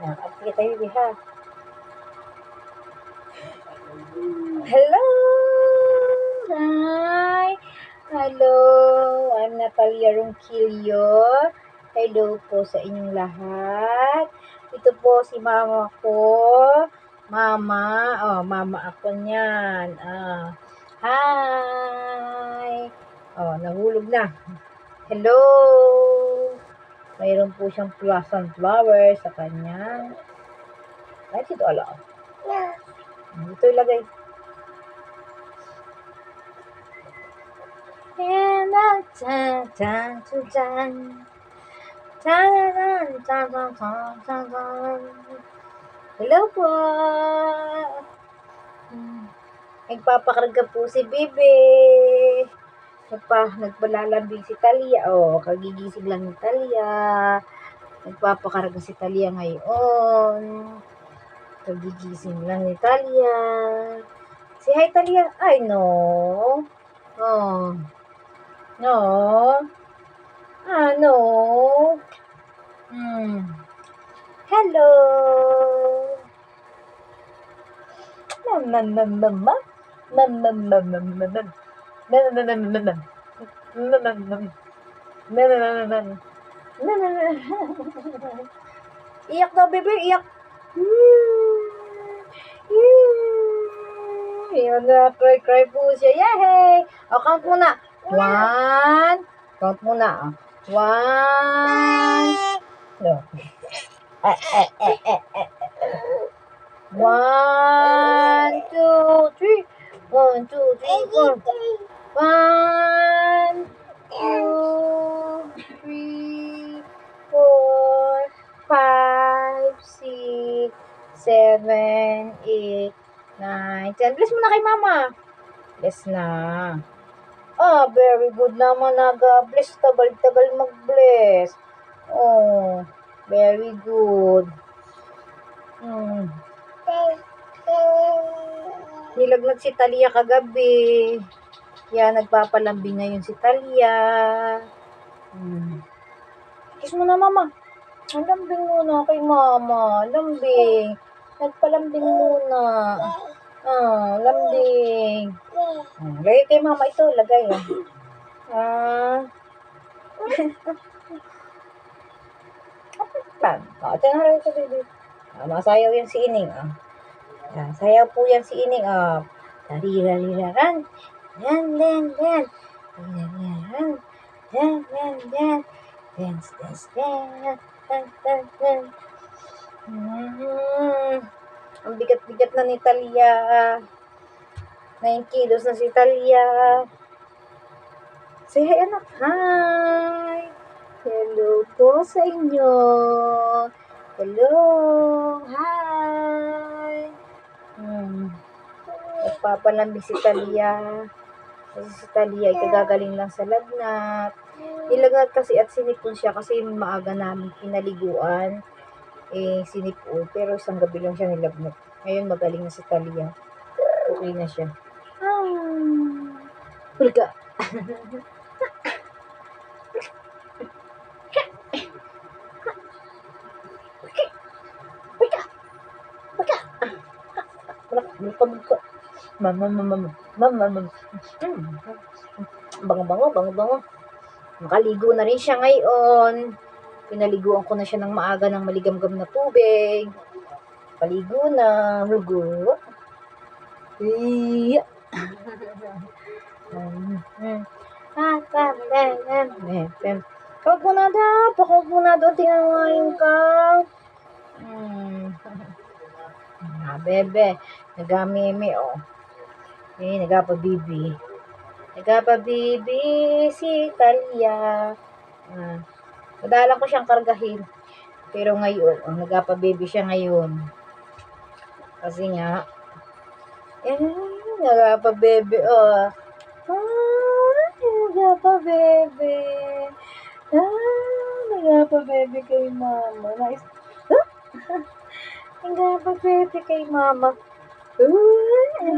Ayan, at sige tayo, ha? Hello! Hi! Hello! I'm Natalia Ronquillo. Hello po sa inyong lahat. Ito po si mama ko. Mama, oh, mama ako niyan. Ah. Hi! Oh, nahulog na. Hello! Mayroon po siyang plus flower sa kanyang. Ay, dito ala. Dito ilagay. And a tan tan tan tan. Tan tan tan tan tan tan tan. Hello po. Nagpapakarga po si Bibi. Nagpa, nagpalalambing si Talia. Oh, kagigising lang ni Talia. Nagpapakarga si Talia ngayon. Kagigising lang ni Talia. Si hi Talia. Ay, no. Oh. No. Ah, no. Hmm. Hello. Mama, mama, mama. Mama, mama, mama. Mama, Iyak daw, baby. Iyak. Yan na, cry, cry po siya. Yay! O, count muna. One. Count muna. One. No. Eh, eh, eh. One, two, three. One, two, three, four. One, two, three, four, five, six, seven, eight, nine, ten. Bless mo na kay mama. Bless na. Ah, very good naman nag-bless. Tagal-tagal mag-bless. Oh, very good. Hmm. Nilagnat si Talia kagabi. Yan, nagpapalambing ngayon si Talia. Hmm. Kiss mo na, mama. Ang lambing muna kay mama. Lambing. Nagpalambing muna. Ah, lambing. Ah, lagay kay mama ito. Lagay. Ah. Ah. Ah, ito na rin ito, baby. Ah, masayaw yan si Ining. Ah. Yan, sayaw po yan si Ining. Ah. Tarirariraran. Yan, yan, yan. Tarirariraran. Yan, yan, yan. Dance, dance, dance. Dance, dance, dance. Mm. Ang bigat-bigat na ni Talia. 9 kilos na si Talia. Say hi, anak. Hi. Hello po sa inyo. Hello. Hi. Hmm. Nagpapalambing si Talia. Kasi si Talia ay kagagaling lang sa lagnat. Nilagnat kasi at sinipon siya kasi maaga namin pinaliguan. Eh, sinipon. Pero isang gabi lang siya nilagnat. Ngayon magaling na si Talia. Okay na siya. Ah. Bulka-bulka. Mama, mama, mama, mama, mama. Mm. Bango-bango, bango-bango. Nakaligo na rin siya ngayon. Pinaliguan ko na siya ng maaga ng maligamgam na tubig. Paligo na. Rugo. Iya. Kawag mo na daw. Pakawag mo na doon. Tingnan mo ngayon ka. Hmm. Ah, bebe. Nagamimi, oh. Eh, nagapa-bibi. Nagapa-bibi si Talia. Ah. Madala ko siyang kargahin. Pero ngayon, oh, nagapa-baby siya ngayon. Kasi nga, eh, nagapa-baby, oh. Ah, nagapa-baby. Ah, nagapa-baby kay mama. Nice. Ah, nagapa-baby kay mama. Hmm. Love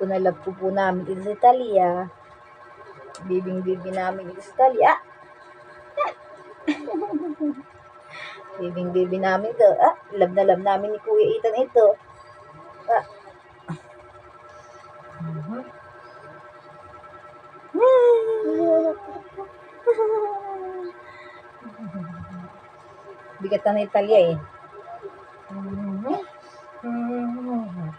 ko na love ko po namin ito si Talia. Bibing bibi namin ito si Talia. Bibing bibi namin ito. Ah, love na love namin ni Kuya Ethan ito. Ah. Bigat na ni Talia eh. Hmm,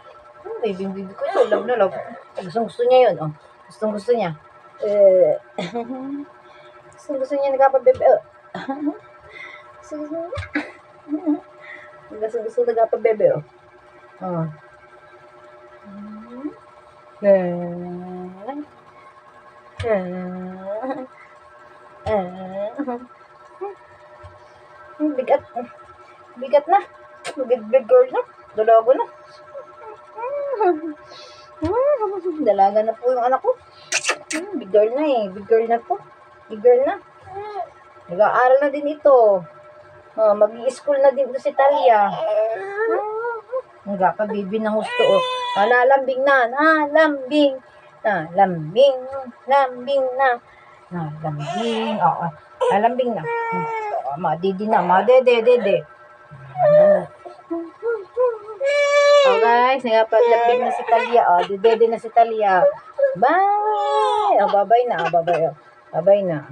Baby, baby ko ito. Love na love. Gustong gusto niya yun. Oh. Gustong gusto niya. Eh. Gustong gusto niya nagkapabebe. Oh. Gustong gusto niya. Gustong gusto nagkapabebe. Oh. Oh. Eh. Eh. Bigat. Bigat na. Big, big girl na. Dalago na. Dalaga na po yung anak ko. Big girl na eh. Big girl na po. Big girl na. Nag-aaral na din ito. Oh, mag-i-school na din si Talia. Nga pa ng gusto oh. Nalalambing na, nalambing. Nalambing, lambing na. Nalambing. Oo. Nalambing na. Hmm. Oh, madidi na, madede, dede. Oh guys, nagpaglambing na si Talia. Oh, dede na si Talia. Bye! Oh, babay na. Oh, babay. Oh. Babay na.